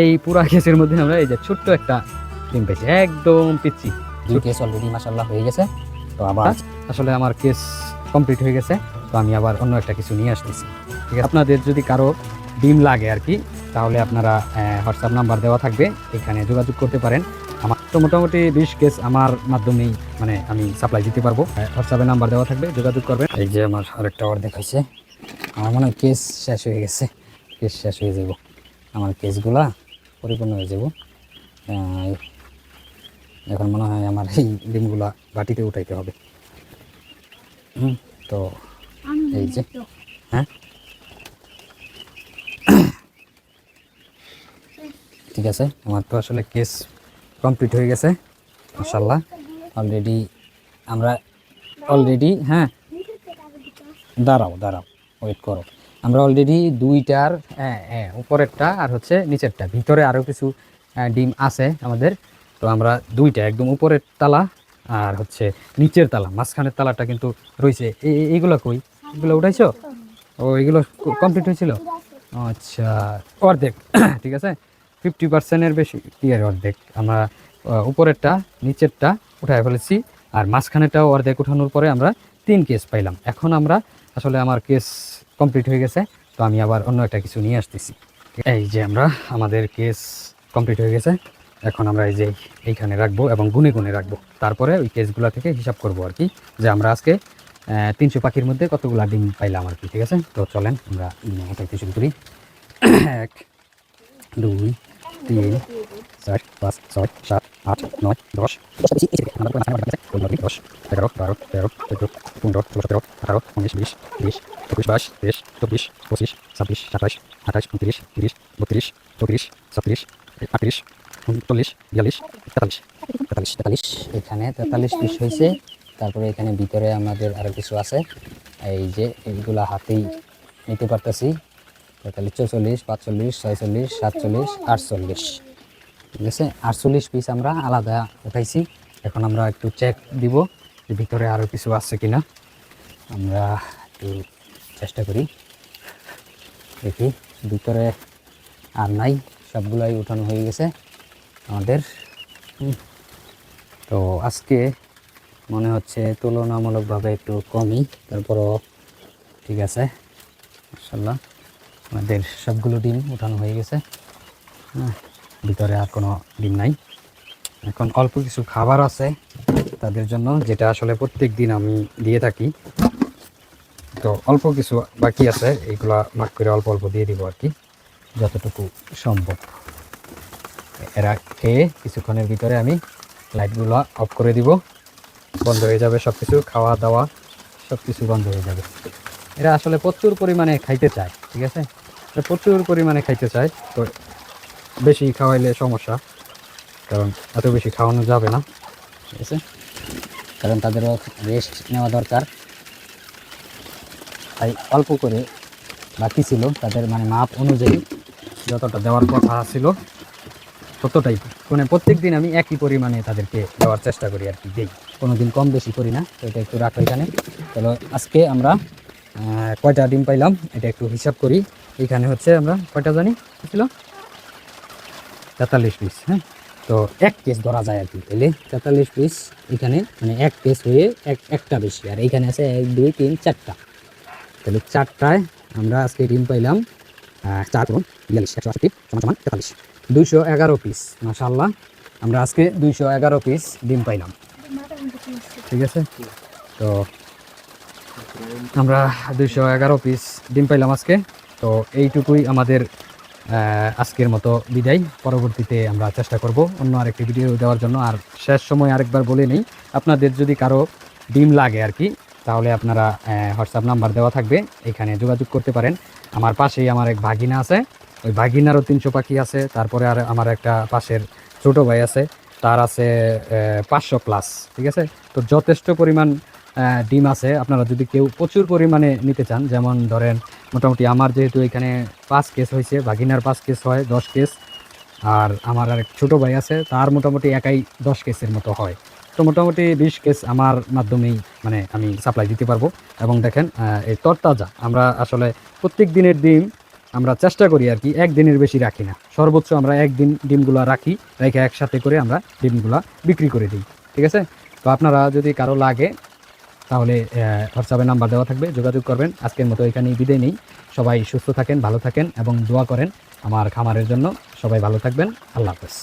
এই পুরা কেসের মধ্যে আমরা এই যে ছোট্ট একটা ডিম পেয়েছি একদম পিচ্ছি দুই কেস অলরেডি মাসাল্লাহ হয়ে গেছে। তো আবার আসলে আমার কেস কমপ্লিট হয়ে গেছে তো আমি আবার অন্য একটা কিছু নিয়ে আসতেছি। ঠিক আছে? আপনাদের যদি কারও ডিম লাগে আর কি তাহলে আপনারা হোয়াটসঅ্যাপ নাম্বার দেওয়া থাকবে এখানে যোগাযোগ করতে পারেন। আমার তো মোটামুটি বিশ কেস আমার মাধ্যমেই মানে আমি সাপ্লাই দিতে পারব। হোয়াটসঅ্যাপে নাম্বার দেওয়া থাকবে যোগাযোগ করবেন। এই যে আমার আরেকটা অর্ধেক হয়েছে আমার মনে হয় কেস শেষ হয়ে গেছে কেস শেষ হয়ে যাব আমার কেসগুলা পরিপূর্ণ হয়ে যাব। এখন মনে হয় আমার এই ডিমগুলা বাটিতে উঠাইতে হবে। হুম, তো এই যে হ্যাঁ? ঠিক আছে আমার তো আসলে কেস কমপ্লিট হয়ে গেছে মাসাল্লাহ অলরেডি আমরা অলরেডি হ্যাঁ? দাঁড়াও দাঁড়াও ওয়েট করো। আমরা অলরেডি দুইটার হ্যাঁ হ্যাঁ উপরেরটা আর হচ্ছে নিচেরটা। ভিতরে আরও কিছু ডিম আছে আমাদের। তো আমরা দুইটা, একদম উপরের তালা আর হচ্ছে নিচের তালা। মাঝখানের তালাটা কিন্তু রয়েছে। এই- এই- এইগুলো কই? এগুলো উঠাইছো? ও, এগুলো কমপ্লিট হয়েছিল? আচ্ছা অর্ধেক। ঠিক আছে? ফিফটি পার্সেন্টের বেশি, ইয়ের অর্ধেক। আমরা উপরেরটা, নিচেরটা উঠায় ফেলেছি। আর মাঝখানেরটাও অর্ধেক উঠানোর পরে আমরা তিন কেস পাইলাম। এখন আমরা আসলে আমার কেস কমপ্লিট হয়ে গেছে তো আমি আবার অন্য একটা কিছু নিয়ে আসতেছি এই যে আমরা আমাদের কেস কমপ্লিট হয়ে গেছে এখন আমরা এই যে এইখানে রাখব এবং গুনে গুনে রাখব তারপরে ওই কেসগুলো থেকে হিসাব করব আর কি যে আমরা আজকে তিনশো পাখির মধ্যে কতগুলো ডিম পাইলাম আর কি ঠিক আছে তো চলেন আমরা উঠাইতে শুরু করি এক দুই তিন চার পাঁচ ছয় সাত আট নয় দশ দশ এগারো বারো তেরো চোদ্দ পনেরো ষোলো সতেরো পঁচিশ, ছাব্বিশ সাতাশ আঠাশ উনত্রিশ, তিরিশ, বত্রিশ, চৌত্রিশ, ছত্রিশ, আটত্রিশ, উনচল্লিশ, বিয়াল্লিশ, তেতাল্লিশ। এখানে তেতাল্লিশ পিস হয়েছে। তারপরে এখানে ভিতরে আমাদের আরও কিছু আছে। এই যে এইগুলা হাতেই নিতে পারতেছি। তেতাল্লিশ, চৌচল্লিশ, পাঁচচল্লিশ, ছয়চল্লিশ, সাতচল্লিশ, আটচল্লিশ। ঠিক আছে? আটচল্লিশ পিস আমরা আলাদা উঠাইছি। এখন আমরা একটু চেক দিব ভিতরে আরও কিছু আছে কিনা। আমরা একটু চেষ্টা করি। দেখি, ভিতরে আর নাই, সবগুলাই উঠানো হয়ে গেছে আমাদের। তো আজকে মনে হচ্ছে তুলনামূলকভাবে একটু কমই, তারপরও ঠিক আছে মাসাল্লাহ আমাদের সবগুলো ডিম উঠানো হয়ে গেছে। হ্যাঁ ভিতরে আর কোনো ডিম নাই। এখন অল্প কিছু খাবার আছে তাদের জন্য, যেটা আসলে প্রত্যেক দিন আমি দিয়ে থাকি। তো অল্প কিছু বাকি আছে, এইগুলা ভাগ করে অল্প অল্প দিয়ে দিব আর কি, যতটুকু সম্ভব। এরা খেয়ে কিছুক্ষণের ভিতরে আমি লাইটগুলো অফ করে দিব, বন্ধ হয়ে যাবে সব কিছু খাওয়া দাওয়া সব কিছু বন্ধ হয়ে যাবে। এরা আসলে প্রচুর পরিমাণে খাইতে চায়, ঠিক আছে? প্রচুর পরিমাণে খাইতে চায়, তো বেশি খাওয়াইলে সমস্যা, কারণ এত বেশি খাওয়ানো যাবে না, ঠিক আছে? কারণ তাদেরও রেস্ট নেওয়া দরকার। তাই অল্প করে বাকি ছিল, তাদের মানে মাপ অনুযায়ী যতটা দেওয়ার কথা ছিল, ততটাই। মানে প্রত্যেক দিন আমি একই পরিমাণে তাদেরকে দেওয়ার চেষ্টা করি আর কি, দিই। কোনো দিন কম বেশি করি না তো এটা একটু রাখো এখানে। চলো আজকে আমরা কয়টা ডিম পাইলাম, এটা একটু হিসাব করি। এখানে হচ্ছে আমরা কয়টা জানি? ছিল? তেতাল্লিশ পিস হ্যাঁ? তো এক কেস ধরা যায় আর কি তাহলে তেতাল্লিশ পিস এখানে মানে এক কেস হয়ে এক, একটা বেশি, আর এইখানে আছে এক, দুই, তিন, চারটা। তাহলে চারটায় আমরা আজকে ডিম পাইলাম চার করুন বিয়াল্লিশ, একশো আটষট্টি সমান সমান তেতাল্লিশ। দুইশো এগারো পিস মাশাল্লাহ আমরা আজকে দুইশো এগারো পিস ডিম পাইলাম। ঠিক আছে? তো আমরা দুইশো এগারো পিস ডিম পাইলাম আজকে। তো এইটুকুই আমাদের আজকের মতো বিদায়। পরবর্তীতে আমরা চেষ্টা করব অন্য আরেকটি ভিডিও দেওয়ার জন্য। আর শেষ সময় আরেকবার বলে নেই, আপনাদের যদি কারও ডিম লাগে আর কি তাহলে আপনারা হোয়াটসঅ্যাপ নাম্বার দেওয়া থাকবে, এখানে যোগাযোগ করতে পারেন। আমার পাশেই আমার এক ভাগিনা আছে, ওই ভাগিনারও তিনশো পাখি আছে, তারপরে আর আমার একটা পাশের ছোট ভাই আছে, তার আছে পাঁচশো প্লাস ঠিক আছে? তো যথেষ্ট পরিমাণ ডিম আছে, আপনারা যদি কেউ প্রচুর পরিমাণে নিতে চান, যেমন ধরেন মোটামুটি আমার যেহেতু এখানে পাঁচ কেস হয়েছে, ভাগিনার পাঁচ কেস হয়, দশ কেস আর আমার আর ছোটো ভাই আছে, তার মোটামুটি একাই দশ কেসের মতো হয়। তো মোটামুটি বিশ কেস আমার মাধ্যমেই মানে আমি সাপ্লাই দিতে পারব। এবং দেখেন এই তরতাজা, আমরা আসলে প্রত্যেক দিনের ডিম আমরা চেষ্টা করি আর কি, একদিনের বেশি রাখি না। সর্বোচ্চ আমরা একদিন ডিমগুলো রাখি, রেখে একসাথে করে আমরা ডিমগুলো বিক্রি করে দিই, ঠিক আছে? তো আপনারা যদি কারও লাগে, তাহলে হোয়াটসঅ্যাপে নাম্বার দেওয়া থাকবে, যোগাযোগ করবেন। আজকের মতো এখানেই বিদায় নেই। সবাই সুস্থ থাকেন, ভালো থাকেন, এবং দোয়া করেন আমার খামারের জন্য। সবাই ভালো থাকবেন। আল্লাহ হাফেজ।